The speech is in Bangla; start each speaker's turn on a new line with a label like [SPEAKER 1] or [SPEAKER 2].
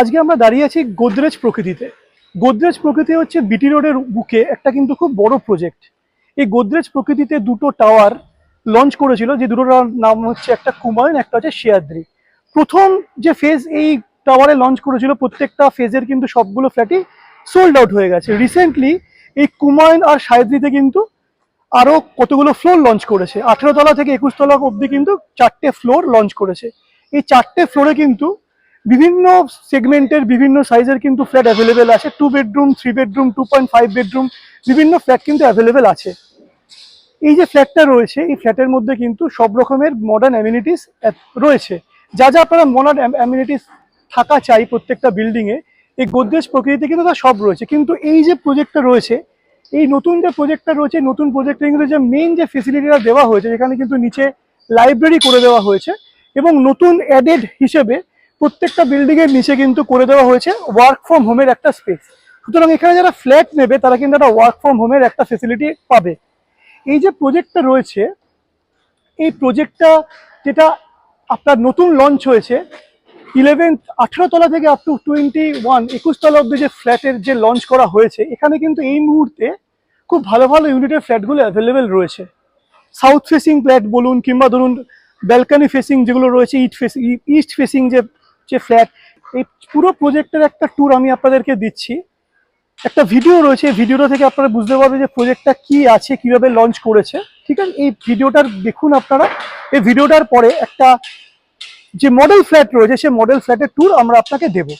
[SPEAKER 1] আজকে আমরা দাঁড়িয়ে আছি গোদরেজ প্রকৃতিতে। গোদরেজ প্রকৃতি হচ্ছে বিটি রোডের বুকে একটা কিন্তু খুব বড় প্রজেক্ট এই গোদরেজ প্রকৃতিতে দুটো টাওয়ার লঞ্চ করেছিল, যে দুটোর নাম হচ্ছে একটা কুমায়ুন, একটা হচ্ছে শেয়াদ্রি। প্রথম যে ফেজ এই টাওয়ারে লঞ্চ করেছিল, প্রত্যেকটা ফেজের কিন্তু সবগুলো ফ্ল্যাটই সোল্ড আউট হয়ে গেছে। রিসেন্টলি এই কুমায়ুন আর সায়দ্রিতে কিন্তু আরও কতগুলো ফ্লোর লঞ্চ করেছে। আঠেরো তলা থেকে একুশ তলা অবধি কিন্তু চারটে ফ্লোর লঞ্চ করেছে। এই চারটে ফ্লোরে কিন্তু বিভিন্ন সেগমেন্টের বিভিন্ন সাইজের কিন্তু ফ্ল্যাট অ্যাভেলেবেল আছে। Two bedroom three bedroom two point five bedroom বিভিন্ন ফ্ল্যাট কিন্তু অ্যাভেলেবেল আছে। এই যে ফ্ল্যাটটা রয়েছে, এই ফ্ল্যাটের মধ্যে কিন্তু সব রকমের মডার্ন অ্যামিনিটিস রয়েছে। যা যা আপনারা মডার্ন অ্যামিনিটিস থাকা চাই প্রত্যেকটা বিল্ডিংয়ে এই গোদরেজ প্রকৃতিতে কিন্তু তা সব রয়েছে। কিন্তু এই যে প্রজেক্টটা রয়েছে, এই নতুন যে প্রজেক্টটা রয়েছে নতুন প্রজেক্টে কিন্তু যে মেইন যে ফেসিলিটিটা দেওয়া হয়েছে যেখানে কিন্তু নিচে লাইব্রেরি করে দেওয়া হয়েছে এবং নতুন অ্যাডেড হিসেবে প্রত্যেকটা বিল্ডিং এর নিচে কিন্তু করে দেওয়া হয়েছে ওয়ার্ক ফ্রম হোমের একটা স্পেস সুতরাং এখানে যারা ফ্ল্যাট নেবে, তারা কিন্তু একটা ওয়ার্ক ফ্রম হোমের একটা ফেসিলিটি পাবে। এই যে প্রজেক্টটা রয়েছে, এই প্রজেক্টটা যেটা আপনার নতুন লঞ্চ হয়েছে ইলেভেন আঠেরো তলা থেকে আপ টু টোয়েন্টি ওয়ান একুশ তলা অব্দি যে ফ্ল্যাটের যে লঞ্চ করা হয়েছে, এখানে কিন্তু এই মুহূর্তে খুব ভালো ভালো ইউনিটের ফ্ল্যাটগুলো অ্যাভেলেবেল রয়েছে। সাউথ ফেসিং ফ্ল্যাট বলুন কিংবা ধরুন ব্যালকানি ফেসিং যেগুলো রয়েছে ইট ফেসিং ইস্ট ফেসিং যে যে ফ্ল্যাট এই পুরো প্রজেক্টের একটা ট্যুর আমি আপনাদেরকে দিচ্ছি। একটা ভিডিও রয়েছে ভিডিওটা থেকে আপনারা বুঝতে পারবেন যে প্রজেক্টটা কি আছে, কীভাবে লঞ্চ করেছে। ঠিক আছে? এই ভিডিওটার দেখুন আপনারা। এই ভিডিওটার পরে একটা যে মডেল ফ্ল্যাট রয়েছে, সেই মডেল ফ্ল্যাটের ট্যুর আমরা আপনাকে দেবো।